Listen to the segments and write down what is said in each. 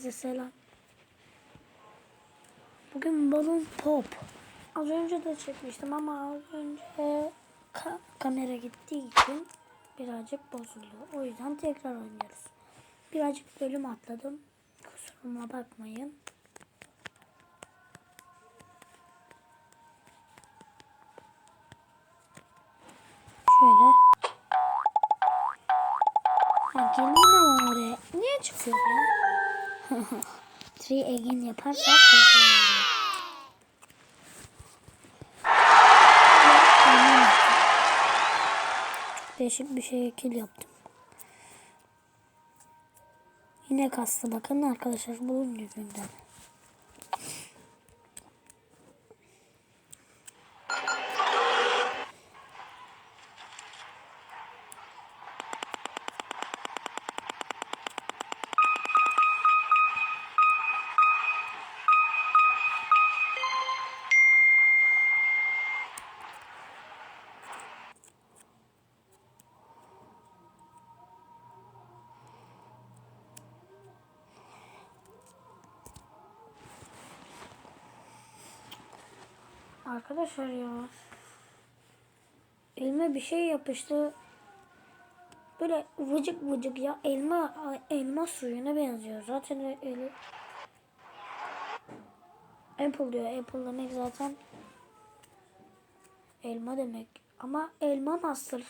Herkese selam. Bugün balon pop. Az önce de çekmiştim ama az önce ka- kamera gittiği için birazcık bozuldu. O yüzden tekrar oynuyoruz. Birazcık bölüm atladım. Kusuruma bakmayın. Şöyle. Ya gelin ama oraya. Niye çıkıyor ya? Three again yaparsak. Değişik bir şekil yaptım. Yine kastı bakın arkadaşlar bunun yüzünden. Arkadaşlar ya. Elime bir şey yapıştı. Böyle vıcık vıcık ya elma elma suyuna benziyor. Zaten eli Apple diyor. Apple demek zaten elma demek. Ama elma master.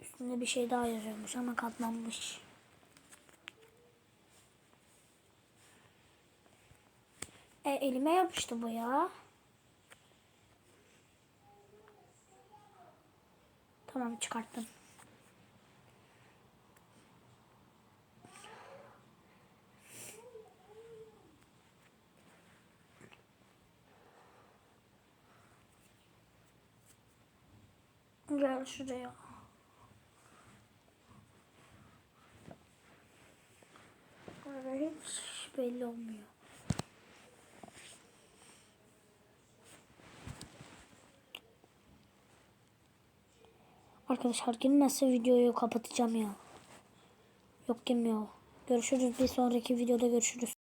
Üstünde bir şey daha yazıyormuş ama katlanmış. E, elime yapıştı bu ya. Tamam çıkarttım. Gel şuraya. Hiç belli olmuyor. Arkadaşlar girmezse videoyu kapatacağım ya. Yok girmiyor. Görüşürüz bir sonraki videoda görüşürüz.